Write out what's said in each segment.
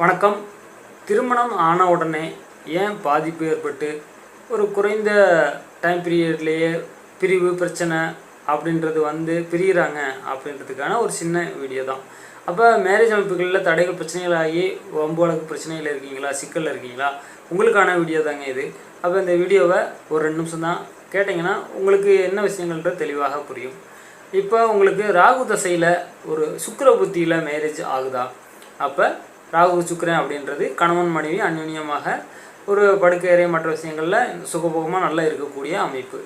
வணக்கம். திருமணம் ஆன உடனே ஏன் பாதிப்பு ஏற்பட்டு? ஒரு குறைந்த டைம் பீரியட்லேயே பிரிவு பிரச்சனை அப்படின்றது வந்து பிரிகிறாங்க அப்படின்றதுக்கான ஒரு சின்ன வீடியோ தான். அப்போ மேரேஜ் அமைப்புகளில் தடைகள் பிரச்சனைகள் ஆகி வம்பு பிரச்சனைகள் இருக்கீங்களா? சிக்கலில் இருக்கீங்களா? உங்களுக்கான வீடியோ தாங்க இது. அப்போ இந்த வீடியோவை ஒரு ரெண்டு நிமிஷம் தான் கேட்டிங்கன்னா உங்களுக்கு என்ன விஷயங்கள்ன்றது தெளிவாக புரியும். இப்போ உங்களுக்கு ராகு தசையில் ஒரு சுக்கர புத்தியில் மேரேஜ் ஆகுதா? அப்போ ராகு சுக்கரன் அப்படின்றது கணவன் மனைவி அந்யுன்யமாக ஒரு படுக்கையறை மற்ற விஷயங்களில் சுகபோகமாக நல்லா இருக்கக்கூடிய அமைப்பு.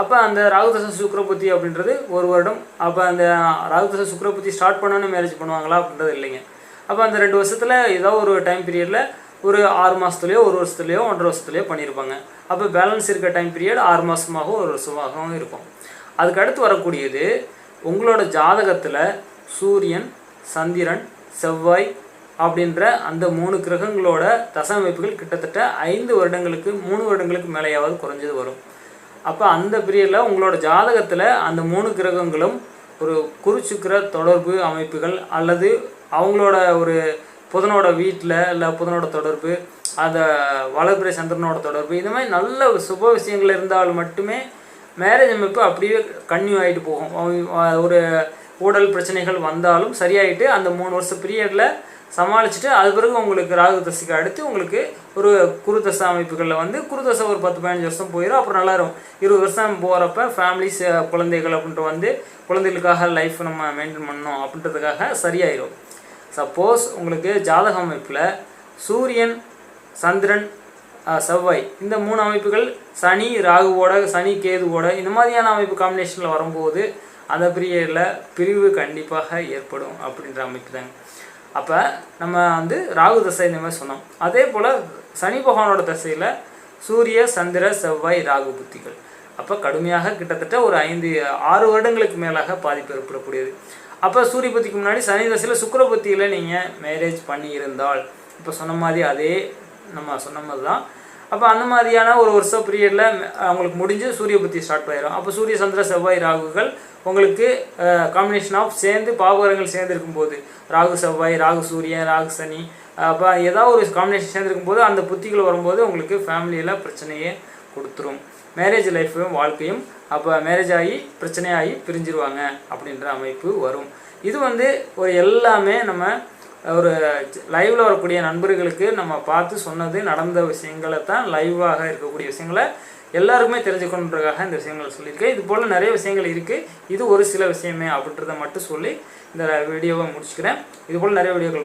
அப்போ அந்த ராகுதச சுக்கரபுத்தி அப்படின்றது ஒரு வருடம். அப்போ அந்த ராகுதச சுக்கரபுத்தி ஸ்டார்ட் பண்ணோன்னு மேரேஜ் பண்ணுவாங்களா அப்படின்றது இல்லைங்க. அப்போ அந்த ரெண்டு வருஷத்தில் ஏதோ ஒரு டைம் பீரியடில் ஒரு ஆறு மாதத்துலேயோ ஒரு வருஷத்துலேயோ ஒன்றரை வருஷத்துலேயோ பண்ணியிருப்பாங்க அப்போ பேலன்ஸ் இருக்க டைம் பீரியட் ஆறு மாதமாகவும் ஒரு வருஷமாகவும் இருக்கும். அதுக்கடுத்து வரக்கூடியது உங்களோட ஜாதகத்தில் சூரியன் சந்திரன் செவ்வாய் அப்படின்ற அந்த மூணு கிரகங்களோட தசமைப்புகள் கிட்டத்தட்ட ஐந்து வருடங்களுக்கு மூணு வருடங்களுக்கு மேலேயாவது குறைஞ்சது வரும். அப்போ அந்த பீரியடில் உங்களோட ஜாதகத்தில் அந்த மூணு கிரகங்களும் ஒரு குறிச்சுக்கிற தொடர்பு அமைப்புகள் அல்லது அவங்களோட ஒரு புதனோட வீட்டில் இல்லை புதனோட தொடர்பு அந்த வளர்பிறை சந்திரனோட தொடர்பு இந்த மாதிரி நல்ல சுப விஷயங்கள் இருந்தால் மட்டுமே மேரேஜ் அமைப்பு அப்படியே கன்யூ ஆகிட்டு போகும். ஒரு ஊடல் பிரச்சனைகள் வந்தாலும் சரியாயிட்டு அந்த மூணு வருஷம் பீரியடில் சமாளிச்சுட்டு அது பிறகு உங்களுக்கு ராகு தசைக்கு அடுத்து உங்களுக்கு ஒரு குருதச அமைப்புகளில் வந்து குருதசை ஒரு பத்து பதினஞ்சு வருஷம் போயிடும் அப்புறம் நல்லா இருக்கும் இருபது வருஷம் போகிறப்ப ஃபேமிலிஸ் குழந்தைகள் அப்படின்ட்டு வந்து குழந்தைகளுக்காக லைஃப் நம்ம மெயின்டைன் பண்ணணும் அப்படின்றதுக்காக சரியாயிடும் சப்போஸ் உங்களுக்கு ஜாதக அமைப்பில் சூரியன் சந்திரன் செவ்வாய் இந்த மூணு அமைப்புகள் சனி ராகுவோட சனி கேதுவோட இந்த மாதிரியான அமைப்பு காம்பினேஷனில் வரும்போது அந்த பீரியடில் பிரிவு கண்டிப்பாக ஏற்படும் அப்படின்ற அமைக்கிறாங்க அப்போ நம்ம வந்து ராகு தசை இந்த மாதிரி சொன்னோம். அதே போல் சனி பகவானோட தசையில் சூரிய சந்திர செவ்வாய் ராகு புத்திகள். அப்போ கடுமையாக கிட்டத்தட்ட ஒரு ஐந்து ஆறு வருடங்களுக்கு மேலாக பாதிப்பு ஏற்படக்கூடியது. அப்போ சூரிய புத்திக்கு முன்னாடி சனி தசையில் சுக்கிர புத்தியில் நீங்கள் மேரேஜ் பண்ணியிருந்தால் இப்போ சொன்ன மாதிரி அதே நம்ம சொன்ன மாதிரி தான் அப்போ அந்த மாதிரியான ஒரு வருஷம் பீரியடில் அவங்களுக்கு முடிஞ்சு சூரிய புத்தி ஸ்டார்ட் ஆயிரும். அப்போ சூரிய சந்திர செவ்வாய் ராகுகள் உங்களுக்கு காம்பினேஷன் ஆஃப் சேர்ந்து பாவகரங்கள் சேர்ந்து இருக்கும்போது ராகு செவ்வாய் ராகு சூரியன் ராகு சனி அப்போ ஏதாவது ஒரு காம்பினேஷன் சேர்ந்துருக்கும் போது அந்த புத்திகள் வரும்போது உங்களுக்கு ஃபேமிலியில் பிரச்சனையே கொடுத்துரும். மேரேஜ் லைஃப்பையும் வாழ்க்கையும் அப்போ மேரேஜ் ஆகி பிரச்சனையாகி பிரிஞ்சிருவாங்க அப்படின்ற அமைப்பு வரும். இது வந்து ஒரு எல்லாமே நம்ம ஒரு லைவில் வரக்கூடிய நண்பர்களுக்கு நம்ம பார்த்து சொன்னது நடந்த விஷயங்களை தான் லைவாக இருக்கக்கூடிய விஷயங்களை எல்லாருக்குமே தெரிஞ்சுக்கணுன்றதுக்காக இந்த விஷயங்களை சொல்லியிருக்கேன். இது போல் நிறைய விஷயங்கள் இருக்குது இது ஒரு சில விஷயமே அப்படின்றத மட்டும் சொல்லி இந்த வீடியோவை முடிச்சுக்கிறேன். இது போல் நிறைய வீடியோக்கள்